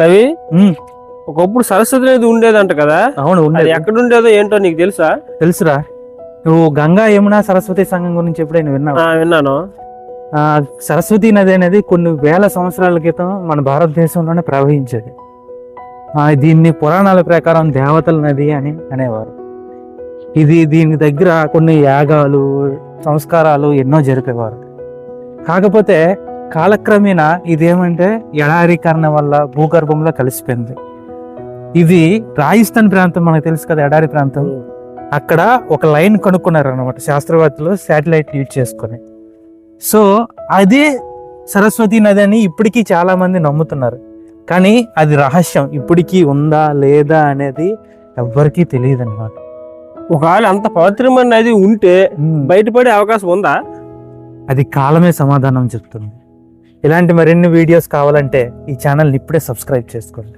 రవి ఒకప్పుడు సరస్వతి నది ఉండేదంట కదా? అవును ఉండేది. ఎక్కడ ఉండేదో ఏంటో నీకు తెలుసా? తెలుసురా. నువ్వు గంగా యమున సరస్వతి సంఘం గురించి ఎప్పుడైనా విన్నావు? విన్నాను. ఆ, సరస్వతి నది అనేది కొన్ని వేల సంవత్సరాల క్రితం మన భారతదేశంలోనే ప్రవహించేది. ఆ, దీన్ని పురాణాల ప్రకారం దేవతల నది అని అనేవారు. ఇది దీని దగ్గర కొన్ని యాగాలు సంస్కారాలు ఎన్నో జరిపేవారు. కాకపోతే కాలక్రమేణా ఇదేమంటే ఎడారీకరణ వల్ల భూగర్భంలో కలిసిపోయింది. ఇది రాజస్థాన్ ప్రాంతం మనకు తెలుసు కదా ఎడారి ప్రాంతం. అక్కడ ఒక లైన్ కనుక్కున్నారు అనమాట శాస్త్రవేత్తలు శాటిలైట్ యూజ్ చేసుకొని. సో అదే సరస్వతి నది అని ఇప్పటికీ చాలా మంది నమ్ముతున్నారు. కానీ అది రహస్యం ఇప్పటికీ ఉందా లేదా అనేది ఎవ్వరికీ తెలియదు అనమాట ఒకవేళ అంత పవిత్రమైన నది ఉంటే బయటపడే అవకాశం ఉందా? అది కాలమే సమాధానం చెప్తుంది. ఇలాంటి మరిన్ని వీడియోస్ కావాలంటే ఈ ఛానల్ని ఇప్పుడే సబ్స్క్రైబ్ చేసుకోండి.